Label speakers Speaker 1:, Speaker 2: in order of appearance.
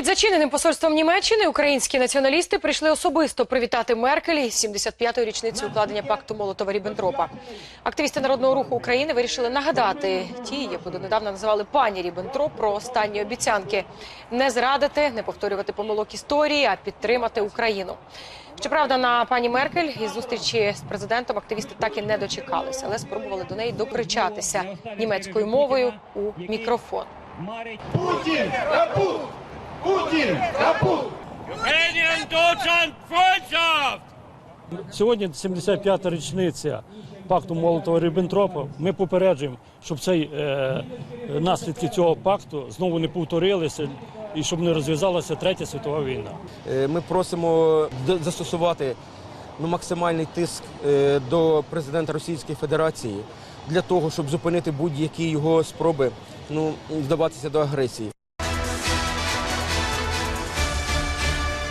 Speaker 1: Під зачиненим посольством Німеччини українські націоналісти прийшли особисто привітати Меркель з 75-ї річниці укладення пакту Молотова Ріббентропа. Активісти народного руху України вирішили нагадати ті, яку донедавна називали пані Ріббентроп, про останні обіцянки не зрадити, не повторювати помилок історії, а підтримати Україну. Щоправда, на пані Меркель із зустрічі з президентом активісти так і не дочекалися, але спробували до неї докричатися німецькою мовою у мікрофон.
Speaker 2: Путін
Speaker 3: Сьогодні 75-та річниця пакту молотова ріббентропа Ми попереджуємо, щоб цей е, наслідки цього пакту знову не повторилися і щоб не розв'язалася третя світова війна.
Speaker 4: Е, Ми просимо застосувати ну, максимальний тиск е, до президента Російської Федерації для того, щоб зупинити будь-які його спроби ну, вдаватися до агресії.